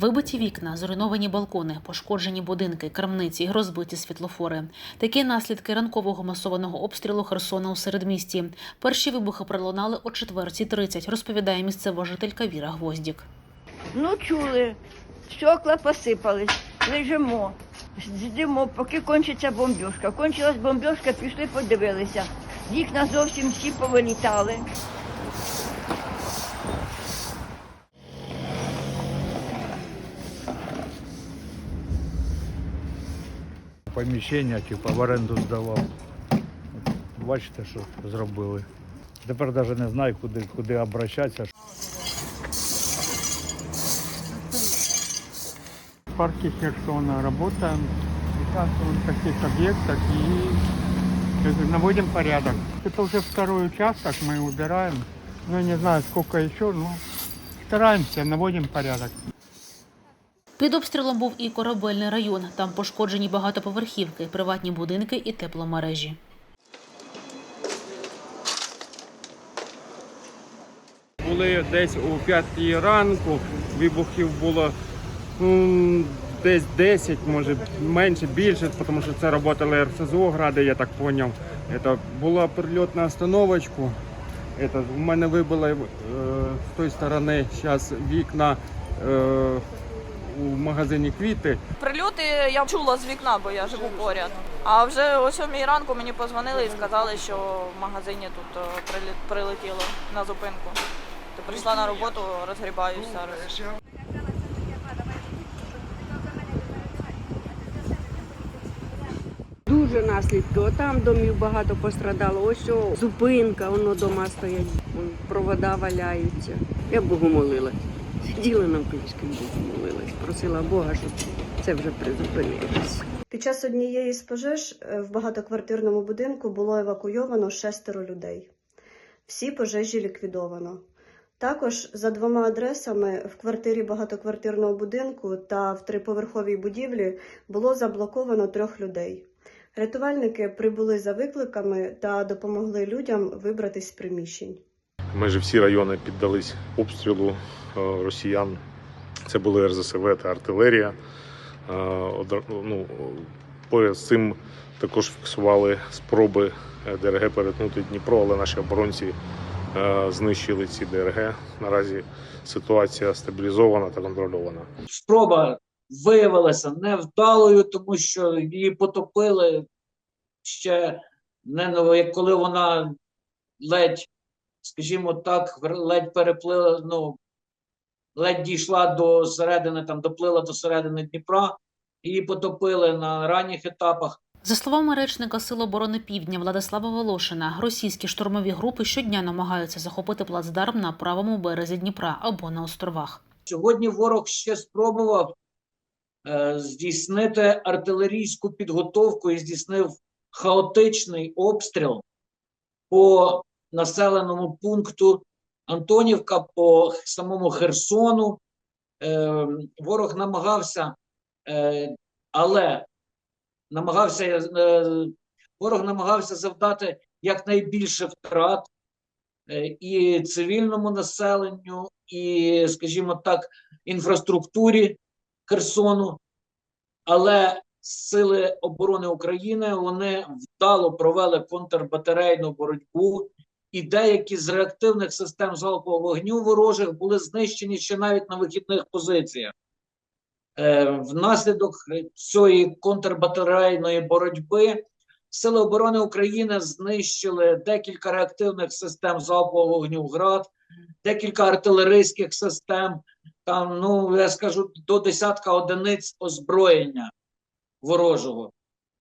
Вибиті вікна, зруйновані балкони, пошкоджені будинки, крамниці, розбиті світлофори. Такі наслідки ранкового масованого обстрілу Херсона у середмісті. Перші вибухи пролунали о 4.30, розповідає місцева жителька Віра Гвоздік. Ну, чули, стекла посипались, лежимо, ждемо, поки кончиться бомбіжка. Кончилась бомбіжка, пішли, подивилися. Вікна зовсім всі повилітали. Поміщення, типу, в оренду здавав. Бачите, що зробили. Тепер навіть не знаю, куди, куди обращатися. В парке Херсона работаем, участвуем в таких объектах и наводим порядок. Это уже второй участок, мы убираем. Ну, не знаю, сколько еще, но стараемся, наводим порядок. Під обстрілом був і корабельний район. Там пошкоджені багатоповерхівки, приватні будинки і тепломережі. Були десь о 5 ранку, вибухів було м, десь 10, може менше, більше, тому що це працювали РСЗО гради, я так зрозумів. Це була прильот на остановочку. У мене вибило е, з тої сторони зараз вікна е, у магазині квіти. Прильоти я чула з вікна, бо я живу поряд. А вже о сьомій ранку мені позвонили і сказали, що в магазині тут е, прилетіло на зупинку. То прийшла на роботу, розгрібаюсь зараз. Дуже наслідки. Отам домів багато пострадало. Ось що зупинка, воно дома стоять, провода валяються. Я Богу молилась. Сиділа навколішки, молилась. Просила Бога, щоб це вже призупинилось. Під час однієї з пожеж е, в багатоквартирному будинку було евакуйовано шестеро людей. Всі пожежі ліквідовано. Також за двома адресами в квартирі багатоквартирного будинку та в триповерховій будівлі було заблоковано трьох людей. Рятувальники прибули за викликами та допомогли людям вибратись з приміщень. Майже всі райони піддались обстрілу е, росіян. Це були РЗСВ та артилерія. Е, Ну, поряд з цим також фіксували спроби е, ДРГ перетнути Дніпро, але наші оборонці знищили ці ДРГ. Наразі ситуація стабілізована та контрольована. спроба виявилася невдалою, тому що її потопили ще не як коли вона ледь, скажімо так, ледь переплила, ну, ледь дійшла до середини, там доплила до середини Дніпра, її потопили на ранніх етапах. За словами речника Сил оборони Півдня Владислава Волошина, російські штурмові групи щодня намагаються захопити плацдарм на правому березі Дніпра або на островах. Сьогодні ворог ще спробував е, здійснити артилерійську підготовку і здійснив хаотичний обстріл по населеному пункту Антонівка, по самому Херсону. Е, ворог намагався, е, але намагався, е, ворог намагався завдати якнайбільше втрат е, і цивільному населенню, і, скажімо так, інфраструктурі Херсону. Але Сили оборони України вони вдало провели контрбатарейну боротьбу, і деякі з реактивних систем залпового вогню ворожих були знищені ще навіть на вихідних позиціях. Е, внаслідок цієї контрбатарейної боротьби Сили оборони України знищили декілька реактивних систем залпового вогню ГРАД, декілька артилерійських систем, там, ну, я скажу, до десятка одиниць озброєння ворожого.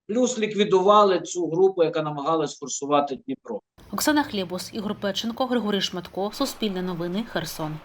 Плюс ліквідували цю групу, яка намагалась форсувати Дніпро. Оксана Хлібус, Ігор Печенко, Григорій Шматко, Суспільне новини, Херсон.